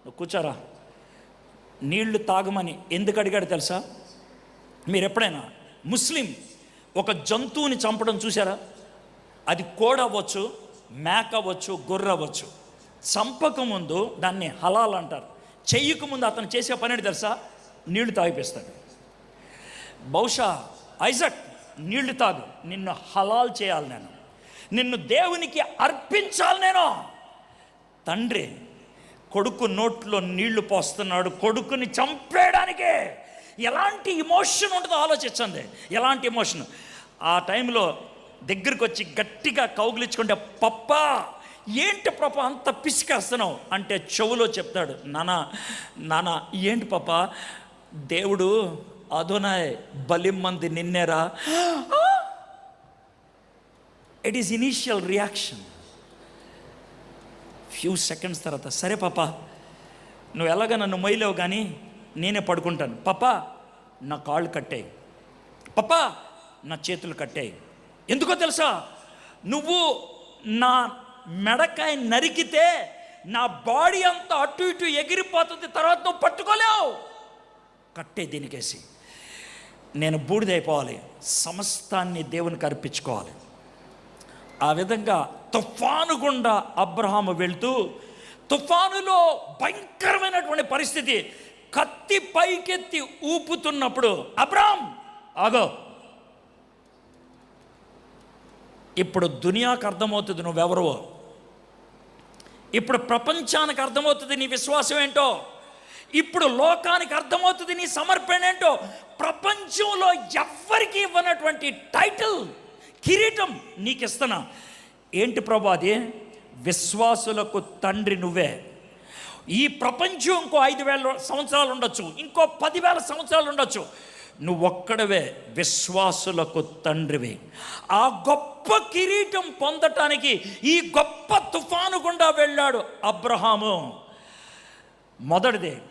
నువ్వు కూర్చోరా. నీళ్ళు తాగమని ఎందుకు అడిగాడు తెలుసా? మీరు ఎప్పుడైనా ముస్లిం ఒక జంతువుని చంపడం చూసారా అది కోడ అవ్వచ్చు మేక అవ్వచ్చు గొర్రె అవ్వచ్చు. చంపకముందు దాన్ని హలాల్ అంటారు. చెయ్యకముందు అతను చేసే పని తెలుసా? నీళ్ళు తాగిపిస్తాడు. బహుశా ఐజక్ నీళ్ళు తాగు. నిన్ను హలాల్ చేయాలి నేను. నిన్ను దేవునికి అర్పించాలి నేను. తండ్రి కొడుకు నోట్లో నీళ్ళు పోస్తున్నాడు కొడుకుని చంపేయడానికే. ఎలాంటి ఇమోషన్ ఉంటుందో ఆలోచించండి. ఎలాంటి ఇమోషన్ ఆ టైంలో దగ్గరికి వచ్చి గట్టిగా కౌగిలించుకుంటే పప్ప ఏంటి పాప అంత పిసికేస్తున్నావు? అంటే చెవులో చెప్తాడు నానా నానా ఏంటి పాప దేవుడు అదోనాయ్ బలిమ్మంది నిన్నేరా. It is initial reaction few seconds తర్వాత సరే పాప నువ్వు ఎలాగ నన్ను మొయ్యలేవు కానీ నేనే పడుకుంటాను. పాప నా కాళ్ళు కట్టాయి. పాప నా చేతులు కట్టాయి. ఎందుకో తెలుసా? నువ్వు నా మెడకాయ నరికితే నా బాడీ అంతా అటు ఇటు ఎగిరిపోతుంది తర్వాత నువ్వు పట్టుకోలేవు. కట్టే దీనికేసి. నేను బూడిదైపోవాలి. సమస్తాన్ని దేవునికి అర్పించుకోవాలి. ఆ విధంగా తుఫాను గుండా అబ్రహాము వెళ్తూ తుఫానులో భయంకరమైనటువంటి పరిస్థితి. కత్తి పైకెత్తి ఊపుతున్నప్పుడు అబ్రామ్ ఆగో. ఇప్పుడు దునియాకు అర్థమవుతుంది నువ్వెవరో? ఇప్పుడు ప్రపంచానికి అర్థమవుతుంది నీ విశ్వాసం ఏంటో? ఇప్పుడు లోకానికి అర్థమవుతుంది నీ సమర్పణ ఏంటో? ప్రపంచంలో ఎవ్వరికి ఇవ్వనటువంటి టైటిల్ కిరీటం నీకు ఇస్తున్నా ఏంటి ప్రభు అది? విశ్వాసులకు తండ్రి నువ్వే. ఈ ప్రపంచం ఇంకో ఐదు వేల సంవత్సరాలు ఉండొచ్చు ఇంకో పదివేల సంవత్సరాలు ఉండొచ్చు. నువ్వు ఒక్కడవే విశ్వాసులకు తండ్రివి. ఆ గొప్ప కిరీటం పొందటానికి ఈ గొప్ప తుఫాను గుండా వెళ్ళాడు అబ్రహాము. మొదటిది